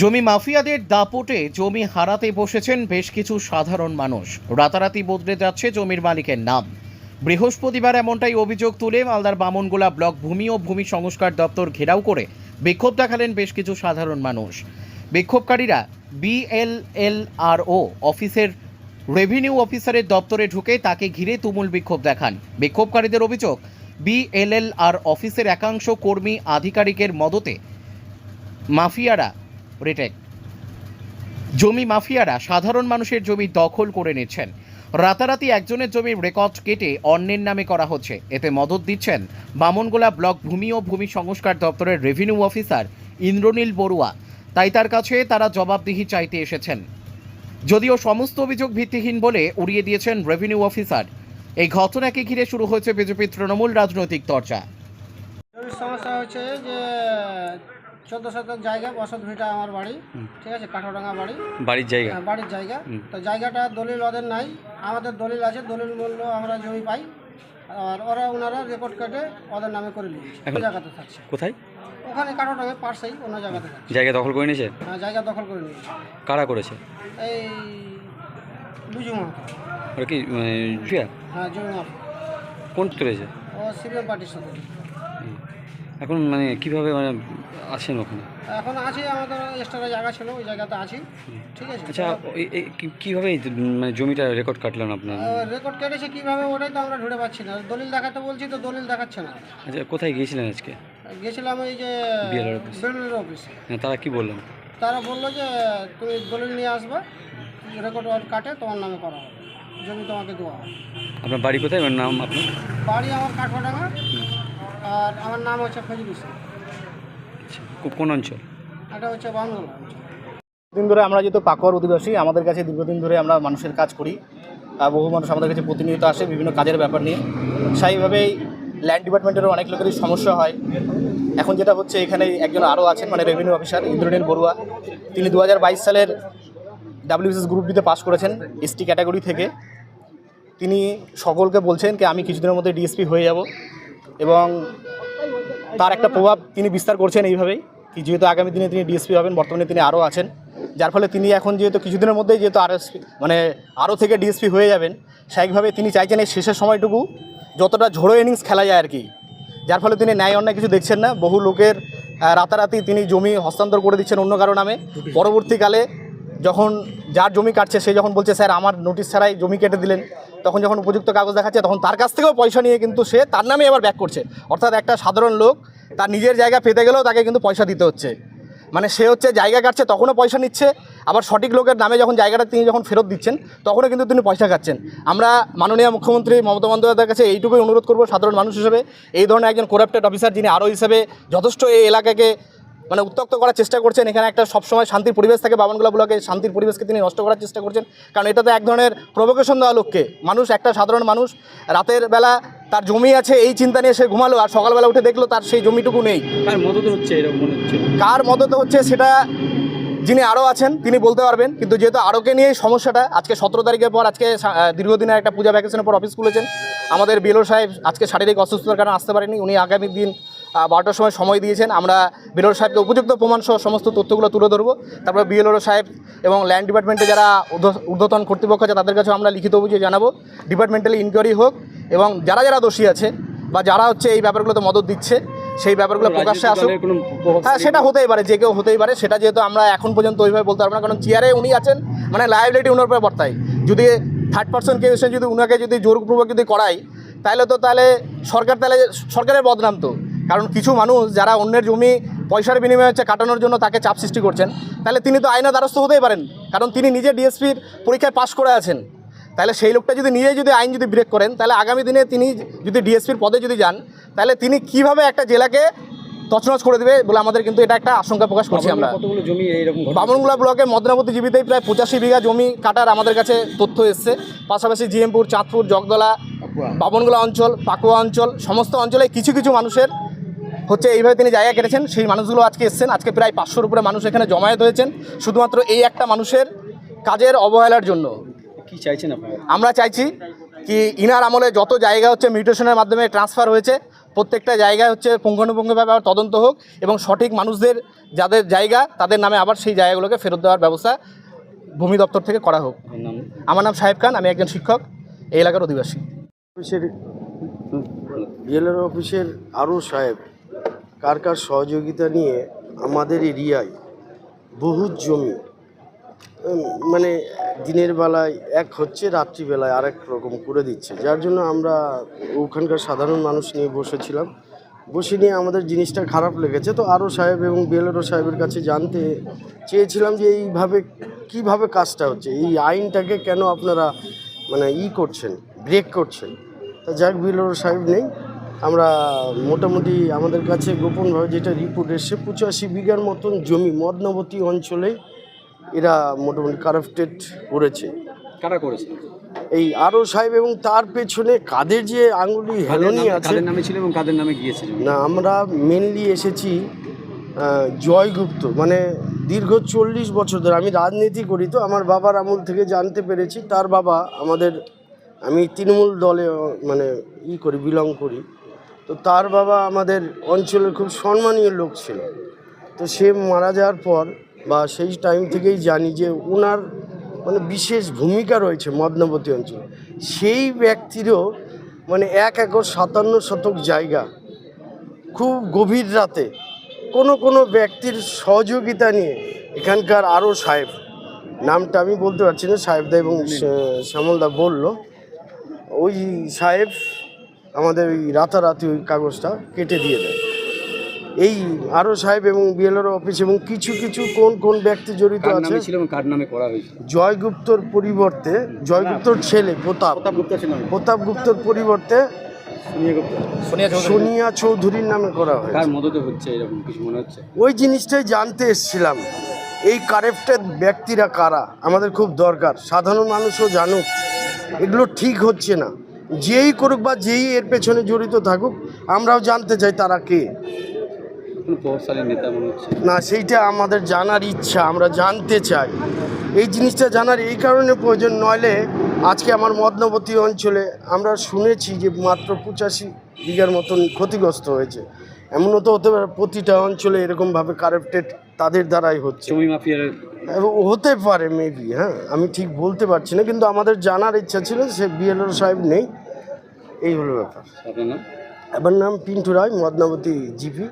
জমি মাফিয়াদের দাপটে জমি হারাতে বসেছেন বেশ কিছু সাধারণ মানুষ। রাতারাতি বদলে যাচ্ছে জমির মালিকের নাম। বৃহস্পতিবার এমনটাই অভিযোগ তুলে মালদার বামনগোলা ব্লক ভূমি ও ভূমি সংস্কার দপ্তর ঘেরাও করে বিক্ষোভ দেখালেন বেশ কিছু সাধারণ মানুষ। বিক্ষোভকারীরা বিএলএলআরও অফিসের রেভিনিউ অফিসারের দপ্তরে ঢুকে তাকে ঘিরে তুমুল বিক্ষোভ দেখান। বিক্ষোভকারীদের অভিযোগ, বিএলএলআর অফিসের একাংশ কর্মী আধিকারিকের মদতে মাফিয়ারা রিটেক জমি মাফিয়ারা সাধারণ মানুষের জমি দখল করে নিচ্ছেন। রাতারাতি একজনের জমির রেকর্ড কেটে অন্যের নামে করা হচ্ছে। এতে মদত দিচ্ছেন বামনগোলা ব্লক ভূমি ও ভূমি সংস্কার দপ্তরের রেভিনিউ অফিসার ইন্দ্রনীল বড়ুয়া। তাই তার কাছে তারা জবাবদিহি চাইতে এসেছেন। যদিও সমস্ত অভিযোগ ভিত্তিহীন বলে উড়িয়ে দিয়েছেন রেভিনিউ অফিসার। এই ঘটনাকে ঘিরে শুরু হয়েছে বিজেপির তৃণমূল রাজনৈতিক চর্চা সমস্যা হচ্ছে যে চোদ্দ শতক জায়গা বসত ভিটা আমার বাড়ি ঠিক আছে? কাঠোডাঙ্গা বাড়ি। বাড়ির জায়গা? হ্যাঁ, বাড়ির জায়গা। তো জায়গাটা দলিল ওদের নাই। আমাদের দলিল আছে দলিল মূল্য আমরা জমি পাই। আর ওরা ওনারা রেকর্ড কেটে ওদের নামে করে নিয়েছে। জায়গাতে থাকছে। কোথায়? ওখানে কাঠোডাঙ্গা পাশেই অন্য জায়গাতে থাকছে। জায়গা দখল করে নিয়েছে? হ্যাঁ, জায়গা দখল করে নিয়েছে। কারা করেছে? এই লুজু মাহাতো ওরা কি জুয়া? হ্যাঁ জমি মাহাতো কোন তুলেছে? ও সিপিএম পার্টির সাথে। এখন মানে কীভাবে মানে আছেন ওখানে? এখন আছি আমাদের এক্সট্রা জায়গা ছিল ওই জায়গাতে আছি। ঠিক আছে। আচ্ছা কীভাবে মানে জমিটা রেকর্ড কাটলেন আপনার? রেকর্ড কেটেছে কীভাবে ওটাই তো আমরা ঢুড়ে পাচ্ছি না। দলিল দেখাতে বলছি তো দলিল দেখাচ্ছে না। আচ্ছা কোথায় গিয়েছিলেন আজকে? গেছিলাম এই যে BLR অফিস। বেলুনের অফিসে। হ্যাঁ, তারা কি বললেন? তারা বলল যে তুমি দলিল নিয়ে আসবে রেকর্ড কাটে তোমার নামে করা হবে। জমি তোমাকে দেওয়া হবে। আপনার বাড়ি কোথায়? নাম আপনার? বাড়ি আমার কাঠপাডাঙ্গা আর আমার নাম হচ্ছে ফজিল ইসলাম। কোন অঞ্চল? এটা হচ্ছে বাংলা দিন ধরে আমরা যেহেতু পাকুয়ার অধিবাসী আমাদের কাছে দীর্ঘদিন ধরে আমরা মানুষের কাজ করি। আর বহু মানুষ আমাদের কাছে প্রতিনিয়ত আসে বিভিন্ন কাজের ব্যাপার নিয়ে। সেইভাবেই ল্যান্ড ডিপার্টমেন্টেরও অনেক লোকেরই সমস্যা হয়। এখন যেটা হচ্ছে এখানে একজন আরও আছেন মানে রেভিনিউ অফিসার ইন্দ্রনীল বড়ুয়া। তিনি দু হাজার বাইশ সালের ডাব্লিউবিসিএস গ্রুপ ডিতে পাস করেছেন এসটি ক্যাটাগরি থেকে। তিনি সকলকে বলছেন যে আমি কিছুদিনের মধ্যে ডিএসপি হয়ে যাব। এবং তার একটা প্রভাব তিনি বিস্তার করছেন এইভাবেই কি যেহেতু আগামী দিনে তিনি ডিএসপি হবেন, বর্তমানে তিনি আরও আছেন। যার ফলে তিনি এখন যেহেতু কিছুদিনের মধ্যেই যেহেতু আর মানে আরও থেকে ডিএসপি হয়ে যাবেন স্বাভাবিকভাবে তিনি চাইছেন এই শেষের সময়টুকু যতটা ঝোড়ো ইনিংস খেলা যায় আর কি। যার ফলে তিনি ন্যায় অন্যায় কিছু দেখছেন না। বহু লোকের রাতারাতি তিনি জমি হস্তান্তর করে দিচ্ছেন অন্য কারও নামে। পরবর্তীকালে যখন যার জমি কাটছে, সে যখন বলছে, স্যার, আমার নোটিশ ছাড়াই জমি কেটে দিলেন। তখন যখন উপযুক্ত কাগজ দেখাচ্ছে, তখন তার কাছ থেকেও পয়সা নিয়ে কিন্তু সে তার নামে আবার ব্যাক করছে। অর্থাৎ একটা সাধারণ লোক তার নিজের জায়গা পেতে গেলেও তাকে কিন্তু পয়সা দিতে হচ্ছে। মানে সে হচ্ছে জায়গা কাটছে, তখনও পয়সা নিচ্ছে, আবার সঠিক লোকের নামে যখন জায়গাটা তিনি যখন ফেরত দিচ্ছেন, তখনও কিন্তু তিনি পয়সা খাচ্ছেন। আমরা মাননীয় মুখ্যমন্ত্রী মমতা বন্দ্যোপাধ্যায়ের কাছে এইটুকুই অনুরোধ করব সাধারণ মানুষ হিসেবে। এই ধরনের একজন করাপ্টেড অফিসার যিনি আরও হিসেবে যথেষ্ট এই এলাকাকে মানে উত্তক্ত করার চেষ্টা করছেন। এখানে একটা সবসময় শান্তির পরিবেশ থাকে বামনগোলা ব্লকে শান্তির পরিবেশকে তিনি নষ্ট করার চেষ্টা করছেন। কারণ এটাতে এক ধরনের প্রভোকেশন দেওয়া লোককে। মানুষ একটা সাধারণ মানুষ রাতের বেলা তার জমি আছে এই চিন্তা নিয়ে সে ঘুমালো আর সকালবেলা উঠে দেখল তার সেই জমিটুকু নেই। কার মদত হচ্ছে এরকম মনে হচ্ছে? কার মদতে হচ্ছে সেটা যিনি আরও আছেন তিনি বলতে পারবেন। কিন্তু যেহেতু আরোকে নিয়ে এই সমস্যাটা আজকে সতেরো তারিখের পর আজকে দীর্ঘদিনের একটা পূজা ভ্যাকেশনের পর অফিস খুলেছেন। আমাদের বিএলও সাহেব আজকে শারীরিক অসুস্থতার কারণে আসতে পারেনি। উনি আগামী দিন বারোটার সময় সময় দিয়েছেন। আমরা বিএলও সাহেবকে উপযুক্ত প্রমাণ সহ সমস্ত তথ্যগুলো তুলে ধরবো। তারপরে বিএলও সাহেব এবং ল্যান্ড ডিপার্টমেন্টে যারা ঊর্ধ্ব- ঊর্ধ্বতন কর্তৃপক্ষ আছে তাদের কাছেও আমরা লিখিত অভিযোগ জানাব। ডিপার্টমেন্টালি ইনকোয়ারি হোক এবং যারা যারা দোষী আছে বা যারা হচ্ছে এই ব্যাপারগুলোতে মদত দিচ্ছে সেই ব্যাপারগুলো প্রকাশ্যে আসুক। হ্যাঁ সেটা হতেই পারে যে কেউ হতেই পারে। সেটা যেহেতু আমরা এখন পর্যন্ত ওইভাবে বলতে পারব না কারণ চেয়ারে উনি আছেন মানে লাইবিলিটি উনার উপরে বর্তায়। যদি থার্ড পার্সন কেউ এসে যদি উনাকে যদি জোরপূর্বক যদি করায় তাহলে তো তাহলে সরকার তাহলে সরকারের বদনাম তো। কারণ কিছু মানুষ যারা অন্যের জমি পয়সার বিনিময়ে হচ্ছে কাটানোর জন্য তাকে চাপ সৃষ্টি করছেন তাহলে তিনি তো আইনের দ্বারস্থ হতেই পারেন। কারণ তিনি নিজে ডিএসপির পরীক্ষায় পাশ করে আছেন। তাহলে সেই লোকটা যদি নিজে যদি আইন যদি ব্রেক করেন তাহলে আগামী দিনে তিনি যদি ডিএসপির পদে যদি যান তাহলে তিনি কীভাবে একটা জেলাকে তছনছ করে দেবে বলে আমাদের কিন্তু এটা একটা আশঙ্কা প্রকাশ করছি আমরা? বামনগুলা ব্লকে মদনাবতী জীবিতেই প্রায় পঁচাশি বিঘা জমি কাটার আমাদের কাছে তথ্য এসছে। পাশাপাশি জিএমপুর চাঁদপুর জগদলা বামনগোলা অঞ্চল পাকুয়া অঞ্চল সমস্ত অঞ্চলে কিছু কিছু মানুষের হচ্ছে এইভাবে তিনি জায়গা কেটেছেন সেই মানুষগুলো আজকে এসছেন। আজকে প্রায় পাঁচশোর উপরে মানুষ এখানে জমায়েত হয়েছেন শুধুমাত্র এই একটা মানুষের কাজের অবহেলার জন্য। কি চাইছেন আমরা চাইছি কি ইনার আমলে যত জায়গা হচ্ছে মিউটেশনের মাধ্যমে ট্রান্সফার হয়েছে প্রত্যেকটা জায়গায় হচ্ছে পুঙ্খানুপুঙ্খভাবে আবার তদন্ত হোক এবং সঠিক মানুষদের যাদের জায়গা তাদের নামে আবার সেই জায়গাগুলোকে ফেরত দেওয়ার ব্যবস্থা ভূমি দপ্তর থেকে করা হোক। আমার নাম সাহেব খান আমি একজন শিক্ষক এই এলাকার অধিবাসী। অফিসের বিএলআর অফিসের আরও সাহেব। কার কার সহযোগিতা নিয়ে আমাদের এরিয়ায় বহু জমি মানে দিনের বেলায় এক হচ্ছে, রাত্রিবেলায় আরেক রকম করে দিচ্ছে। যার জন্য আমরা ওখানকার সাধারণ মানুষ নিয়ে বসেছিলাম। বসে নিয়ে আমাদের জিনিসটা খারাপ লেগেছে। তো আরও সাহেব এবং বিএলআরও সাহেবের কাছে জানতে চেয়েছিলাম যে এইভাবে কীভাবে কাজটা হচ্ছে, এই আইনটাকে কেন আপনারা মানে ই করছেন, ব্রেক করছেন। তা যাক বিএলআরও সাহেব নেই। আমরা মোটামুটি আমাদের কাছে গোপনভাবে যেটা রিপোর্ট এসছে পঁচাশি বিঘার মতন জমি মদনবতী অঞ্চলে এরা মোটামুটি কারাপ্টেড করেছে। কারা করেছে? এই আরও সাহেব এবং তার পেছনে কাদের যে কাদের হেলনি আছে কাদের নামে ছিল এবং কাদের নামে গিয়েছে না আমরা মেনলি এসেছি জয়গুপ্ত। মানে দীর্ঘ চল্লিশ বছর ধরে আমি রাজনীতি করি তো আমার বাবার আমল থেকে জানতে পেরেছি তার বাবা আমাদের আমি তৃণমূল দলে মানে ই করি বিলং করি। তো তার বাবা আমাদের অঞ্চলের খুব সম্মানীয় লোক ছিল। তো সে মারা যাওয়ার পর বা সেই টাইম থেকেই জানি যে ওনার মানে বিশেষ ভূমিকা রয়েছে মদনবতী অঞ্চলে। সেই ব্যক্তিরও মানে এক একর সাতান্ন শতক জায়গা। খুব গভীর রাতে কোনো কোনো ব্যক্তির সহযোগিতা নিয়ে এখানকার আরও সাহেব, নামটা আমি বলতে পারছি না, সাহেবদা এবং শ্যামলদা বলল। ওই সাহেব আমাদের ওই রাতারাতি ওই কাগজটা কেটে দিয়ে দেয়। এই আরও সাহেব এবং বিএলআর অফিস এবং কিছু কিছু কোন কোন ব্যক্তি জড়িত আছে? নামে ছিল এবং কার নামে করা হয়েছিল? জয়গুপ্তর পরিবর্তে জয়গুপ্তর ছেলে প্রতাপ। প্রতাপ গুপ্তর পরিবর্তে সোনিয়া চৌধুরীর নামে করা হয় কার মদতে হচ্ছে এরকম কিছু মনে হচ্ছে? ওই জিনিসটাই জানতে এসেছিলাম। এই কারেপ্টেড ব্যক্তিরা কারা? আমাদের খুব দরকার। সাধারণ মানুষও জানুক। এগুলো ঠিক হচ্ছে না। যেই করুক বা যেই এর পেছনে জড়িত থাকুক আমরাও জানতে চাই তারা কে। না সেইটা আমাদের জানার ইচ্ছা আমরা জানতে চাই। এই জিনিসটা জানার এই কারণে প্রয়োজন নইলে আজকে আমার মদনবতী অঞ্চলে আমরা শুনেছি যে মাত্র পঁচাশি বিঘার মতন ক্ষতিগ্রস্ত হয়েছে। এমনও তো হতে পারে প্রতিটা অঞ্চলে এরকমভাবে কারেপ্টেড তাদের দ্বারাই হচ্ছে। জমি মাফিয়ার হতে পারে মেবি হ্যাঁ আমি ঠিক বলতে পারছি না কিন্তু আমাদের জানার ইচ্ছা ছিল সে বিএলও সাহেব নেই। এই হলো ব্যাপার। আমার নাম পিন্টু রায় মদনাবতী জিপি।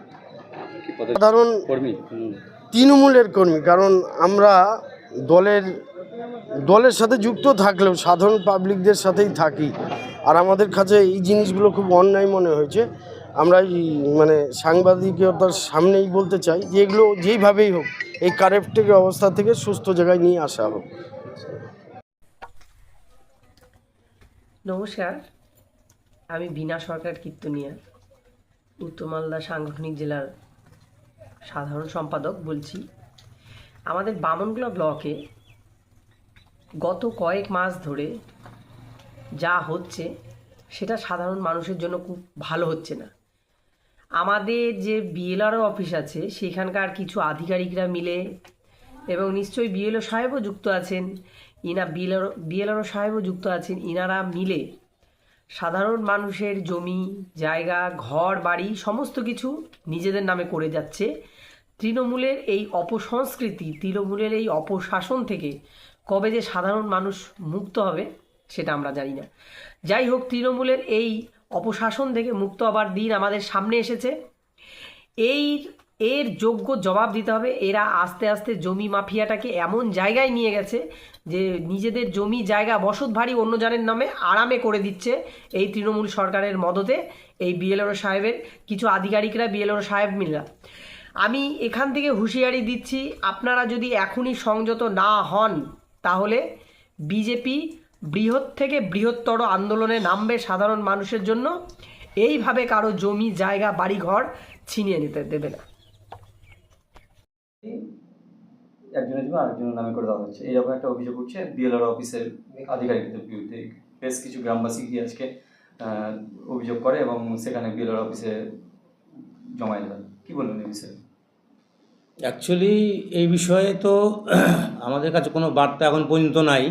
সাধারণ তৃণমূলের কর্মী কারণ আমরা দলের দলের সাথে যুক্ত থাকলেও সাধারণ পাবলিকদের সাথেই থাকি। আর আমাদের কাছে এই জিনিসগুলো খুব অন্যায় মনে হয়েছে। আমরা এই মানে সাংবাদিকতার সামনেই বলতে চাই যে এগুলো যেইভাবেই হোক, এই কারেপ্টের অবস্থা থেকে সুস্থ জায়গায় নিয়ে আসা হোক। নমস্কার, আমি বিনা সরকার কীর্তনিয়া, উত্তর মালদা সাংগঠনিক জেলার সাধারণ সম্পাদক বলছি। আমাদের বামনগোলা ব্লকে গত কয়েক মাস ধরে যা হচ্ছে, সেটা সাধারণ মানুষের জন্য খুব ভালো হচ্ছে না। আমাদের যে বিএলআরও অফিস আছে, সেখানকার কিছু আধিকারিকরা মিলে, এবং নিশ্চয়ই বিএলও সাহেবও যুক্ত আছেন। ইনা বিএলআর বিএলআরও সাহেবও যুক্ত আছেন। ইনারা মিলে সাধারণ মানুষের জমি, জায়গা, ঘর, বাড়ি, সমস্ত কিছু নিজেদের নামে করে যাচ্ছে। তৃণমূলের এই অপসংস্কৃতি, তৃণমূলের এই অপশাসন থেকে কবে যে সাধারণ মানুষ মুক্ত হবে, সেটা আমরা জানি না। যাই হোক, তৃণমূলের এই অপশাসন থেকে মুক্ত হবার দিন আমাদের সামনে এসেছে। এই, এর যোগ্য জবাব দিতে হবে, এরা আস্তে আস্তে জমি মাফিয়াটাকে এমন জায়গায় নিয়ে গেছে যে নিজেদের জমি জায়গা বসত ভারী অন্য জনের নামে আরামে করে দিচ্ছে এই তৃণমূল সরকারের মদতে এই বিএলওর সাহেবের কিছু আধিকারিকরা বিএলওর সাহেব মিলরা আমি এখান থেকে হুঁশিয়ারি দিচ্ছি, আপনারা যদি এখনই সংযত না হন, তাহলে বিজেপি বৃহৎ থেকে বৃহত্তর আন্দোলনে নামবে সাধারণ মানুষের জন্য এইভাবে কারও জমি জায়গা বাড়ি ঘর ছিনিয়ে নিতে দেবে না। একজনের জন্য আরেকজনের নামে করে দেওয়া হচ্ছে। এইরকম একটা অভিযোগ উঠছে বিএলআর অফিসের আধিকারিকদের বিরুদ্ধে। বেশ কিছু গ্রামবাসী গিয়ে আজকে অভিযোগ করে এবং সেখানে বিএলআর অফিসে জমায়েত হয়। কি বলবেন এই বিষয়ে? অ্যাকচুয়ালি এই বিষয়ে তো আমাদের কাছে কোনো বার্তা এখন পর্যন্ত নাই।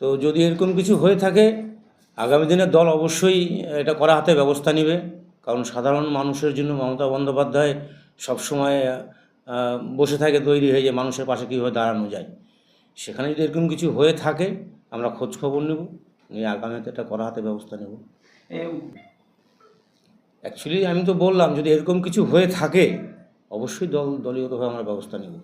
তো যদি এরকম কিছু হয়ে থাকে আগামী দিনে দল অবশ্যই এটা করা হাতে ব্যবস্থা নেবে। কারণ সাধারণ মানুষের জন্য মমতা বন্দ্যোপাধ্যায় সবসময় বসে থাকে তৈরি হয়ে যে মানুষের পাশে কীভাবে দাঁড়ানো যায়। সেখানে যদি এরকম কিছু হয়ে থাকে আমরা খোঁজ খবর নেব নিয়ে আগামীতে এটা করা হাতে ব্যবস্থা নেব। অ্যাকচুয়ালি আমি তো বললাম যদি এরকম কিছু হয়ে থাকে অবশ্যই দল দলীয়ভাবে আমরা ব্যবস্থা নেব।